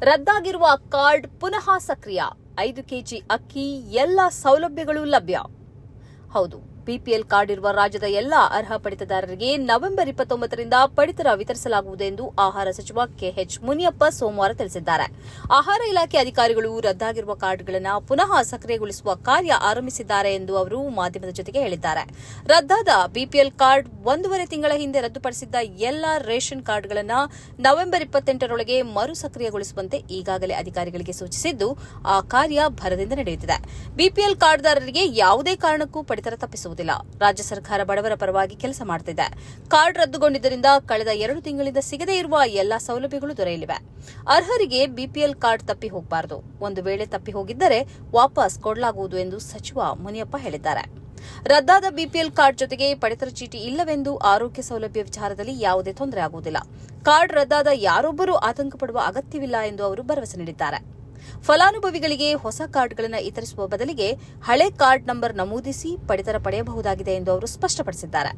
ರದ್ದಾಗಿರುವ card ಪುನಃ ಸಕ್ರಿಯ. ಐದು ಕೆಜಿ ಅಕ್ಕಿ ಎಲ್ಲ ಸೌಲಭ್ಯಗಳು ಲಭ್ಯ. ಹೌದು. ಬಿಪಿಎಲ್ ಕಾರ್ಡ್ ಇರುವ ರಾಜ್ಯದ ಎಲ್ಲ ಅರ್ಹ ಪಡಿತದಾರರಿಗೆ ನವೆಂಬರ್ ಇಪ್ಪತ್ತೊಂಬತ್ತರಿಂದ ಪಡಿತರ ವಿತರಿಸಲಾಗುವುದು ಎಂದು ಆಹಾರ ಸಚಿವ ಕೆಎಚ್ ಮುನಿಯಪ್ಪ ಸೋಮವಾರ ತಿಳಿಸಿದ್ದಾರೆ. ಆಹಾರ ಇಲಾಖೆ ಅಧಿಕಾರಿಗಳು ರದ್ದಾಗಿರುವ ಕಾರ್ಡ್ಗಳನ್ನು ಪುನಃ ಸಕ್ರಿಯಗೊಳಿಸುವ ಕಾರ್ಯ ಆರಂಭಿಸಿದ್ದಾರೆ ಎಂದು ಅವರು ಮಾಧ್ಯಮದ ಜೊತೆಗೆ ಹೇಳಿದ್ದಾರೆ. ರದ್ದಾದ ಬಿಪಿಎಲ್ ಕಾರ್ಡ್ ಒಂದೂವರೆ ತಿಂಗಳ ಹಿಂದೆ ರದ್ದುಪಡಿಸಿದ್ದ ಎಲ್ಲ ರೇಷನ್ ಕಾರ್ಡ್ಗಳನ್ನು ನವೆಂಬರ್ ಇಪ್ಪತ್ತೆಂಟರೊಳಗೆ ಮರು ಸಕ್ರಿಯಗೊಳಿಸುವಂತೆ ಈಗಾಗಲೇ ಅಧಿಕಾರಿಗಳಿಗೆ ಸೂಚಿಸಿದ್ದು, ಆ ಕಾರ್ಯ ಭರದಿಂದ ನಡೆಯುತ್ತಿದೆ. ಬಿಪಿಎಲ್ ಕಾರ್ಡ್ದಾರರಿಗೆ ಯಾವುದೇ ಕಾರಣಕ್ಕೂ ಪಡಿತರ ತಪ್ಪಿಸುವುದಿಲ್ಲ ರಾಜ್ಯ ಸರ್ಕಾರ ಬಡವರ ಪರವಾಗಿ ಕೆಲಸ ಮಾಡುತ್ತಿದೆ ಕಾರ್ಡ್ ರದ್ದುಗೊಂಡಿದ್ದರಿಂದ ಕಳೆದ ಎರಡು ತಿಂಗಳಿಂದ ಸಿಗದೇ ಇರುವ ಎಲ್ಲಾ ಸೌಲಭ್ಯಗಳು ದೊರೆಯಲಿವೆ. ಅರ್ಹರಿಗೆ ಬಿಪಿಎಲ್ ಕಾರ್ಡ್ ತಪ್ಪಿ ಹೋಗಬಾರದು. ಒಂದು ವೇಳೆ ತಪ್ಪಿ ಹೋಗಿದ್ದರೆ ವಾಪಸ್ ಕೊಡಲಾಗುವುದು ಎಂದು ಸಚಿವ ಮುನಿಯಪ್ಪ ಹೇಳಿದ್ದಾರೆ. ರದ್ದಾದ ಬಿಪಿಎಲ್ ಕಾರ್ಡ್ ಜೊತೆಗೆ ಪಡಿತರ ಚೀಟಿ ಇಲ್ಲವೆಂದು ಆರೋಗ್ಯ ಸೌಲಭ್ಯ ವಿಚಾರದಲ್ಲಿ ಯಾವುದೇ ತೊಂದರೆ ಆಗುವುದಿಲ್ಲ. ಕಾರ್ಡ್ ರದ್ದಾದ ಯಾರೊಬ್ಬರೂ ಆತಂಕ ಪಡುವ ಅಗತ್ಯವಿಲ್ಲ ಎಂದು ಅವರು ಭರವಸೆ ನೀಡಿದ್ದಾರೆ. ಫಲಾನುಭವಿಗಳಿಗೆ ಹೊಸ ಕಾರ್ಡ್ಗಳನ್ನು ವಿತರಿಸುವ ಬದಲಿಗೆ ಹಳೆ ಕಾರ್ಡ್ ನಂಬರ್ ನಮೂದಿಸಿ ಪಡಿತರ ಪಡೆಯಬಹುದಾಗಿದೆ ಎಂದು ಅವರು ಸ್ಪಷ್ಟಪಡಿಸಿದ್ದಾರೆ.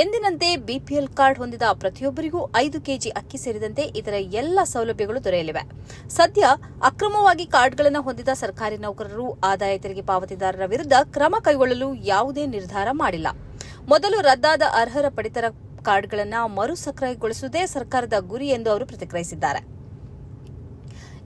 ಎಂದಿನಂತೆ ಬಿಪಿಎಲ್ ಕಾರ್ಡ್ ಹೊಂದಿದ ಪ್ರತಿಯೊಬ್ಬರಿಗೂ ಐದು ಕೆಜಿ ಅಕ್ಕಿ ಸೇರಿದಂತೆ ಇತರ ಎಲ್ಲ ಸೌಲಭ್ಯಗಳು ದೊರೆಯಲಿವೆ. ಸದ್ಯ ಅಕ್ರಮವಾಗಿ ಕಾರ್ಡ್ಗಳನ್ನು ಹೊಂದಿದ ಸರ್ಕಾರಿ ನೌಕರರು ಆದಾಯ ತೆರಿಗೆ ಪಾವತಿದಾರರ ವಿರುದ್ಧ ಕ್ರಮ ಕೈಗೊಳ್ಳಲು ಯಾವುದೇ ನಿರ್ಧಾರ ಮಾಡಿಲ್ಲ. ಮೊದಲು ರದ್ದಾದ ಅರ್ಹರ ಪಡಿತರ ಕಾರ್ಡ್ಗಳನ್ನು ಮರು ಸಕ್ರಿಯಗೊಳಿಸುವುದೇ ಸರ್ಕಾರದ ಗುರಿ ಎಂದು ಅವರು ಪ್ರತಿಕ್ರಿಯಿಸಿದ್ದಾರೆ.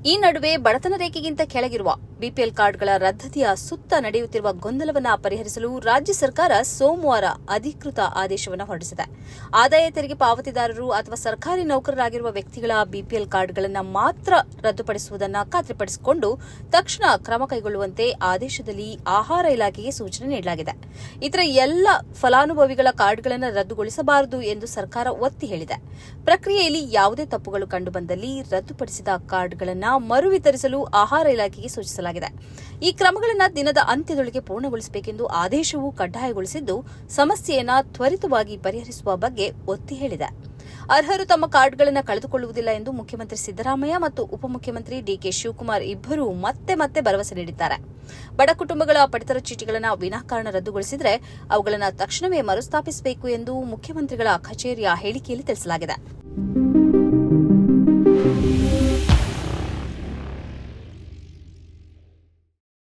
ಈ ನಡುವೆ ಬಡತನ ರೇಖೆಗಿಂತ ಕೆಳಗಿರುವ ಬಿಪಿಎಲ್ ಕಾರ್ಡ್ಗಳ ರದ್ದತಿಯ ಸುತ್ತ ನಡೆಯುತ್ತಿರುವ ಗೊಂದಲವನ್ನು ಪರಿಹರಿಸಲು ರಾಜ್ಯ ಸರ್ಕಾರ ಸೋಮವಾರ ಅಧಿಕೃತ ಆದೇಶವನ್ನು ಹೊರಡಿಸಿದೆ. ಆದಾಯ ತೆರಿಗೆ ಪಾವತಿದಾರರು ಅಥವಾ ಸರ್ಕಾರಿ ನೌಕರರಾಗಿರುವ ವ್ಯಕ್ತಿಗಳ ಬಿಪಿಎಲ್ ಕಾರ್ಡ್ಗಳನ್ನು ಮಾತ್ರ ರದ್ದುಪಡಿಸುವುದನ್ನು ಖಾತ್ರಿಪಡಿಸಿಕೊಂಡು ತಕ್ಷಣ ಕ್ರಮ ಕೈಗೊಳ್ಳುವಂತೆ ಆದೇಶದಲ್ಲಿ ಆಹಾರ ಇಲಾಖೆಗೆ ಸೂಚನೆ ನೀಡಲಾಗಿದೆ. ಇತರ ಎಲ್ಲ ಫಲಾನುಭವಿಗಳ ಕಾರ್ಡ್ಗಳನ್ನು ರದ್ದುಗೊಳಿಸಬಾರದು ಎಂದು ಸರ್ಕಾರ ಒತ್ತಿ ಹೇಳಿದೆ. ಪ್ರಕ್ರಿಯೆಯಲ್ಲಿ ಯಾವುದೇ ತಪ್ಪುಗಳು ಕಂಡುಬಂದಲ್ಲಿ ರದ್ದುಪಡಿಸಿದ ಕಾರ್ಡ್ಗಳನ್ನು ಮರು ವಿತರಿಸಲು ಆಹಾರ ಇಲಾಖೆಗೆ ಸೂಚಿಸಲಾಗಿದೆ. ಈ ಕ್ರಮಗಳನ್ನು ದಿನದ ಅಂತ್ಯದೊಳಗೆ ಪೂರ್ಣಗೊಳಿಸಬೇಕೆಂದು ಆದೇಶವು ಕಡ್ಡಾಯಗೊಳಿಸಿದ್ದು, ಸಮಸ್ಯೆಯನ್ನು ತ್ವರಿತವಾಗಿ ಪರಿಹರಿಸುವ ಬಗ್ಗೆ ಒತ್ತಿ ಹೇಳಿದೆ. ಅರ್ಹರು ತಮ್ಮ ಕಾರ್ಡ್ಗಳನ್ನು ಕಳೆದುಕೊಳ್ಳುವುದಿಲ್ಲ ಎಂದು ಮುಖ್ಯಮಂತ್ರಿ ಸಿದ್ದರಾಮಯ್ಯ ಮತ್ತು ಉಪಮುಖ್ಯಮಂತ್ರಿ ಡಿಕೆ ಶಿವಕುಮಾರ್ ಇಬ್ಬರೂ ಮತ್ತೆ ಮತ್ತೆ ಭರವಸೆ ನೀಡಿದ್ದಾರೆ. ಬಡ ಕುಟುಂಬಗಳ ಪಡಿತರ ಚೀಟಿಗಳನ್ನು ವಿನಾಕಾರಣ ರದ್ದುಗೊಳಿಸಿದರೆ, ಅವುಗಳನ್ನು ತಕ್ಷಣವೇ ಮರುಸ್ಥಾಪಿಸಬೇಕು ಎಂದು ಮುಖ್ಯಮಂತ್ರಿಗಳ ಕಚೇರಿಯ ಹೇಳಿಕೆಯಲ್ಲಿ ತಿಳಿಸಲಾಗಿದೆ.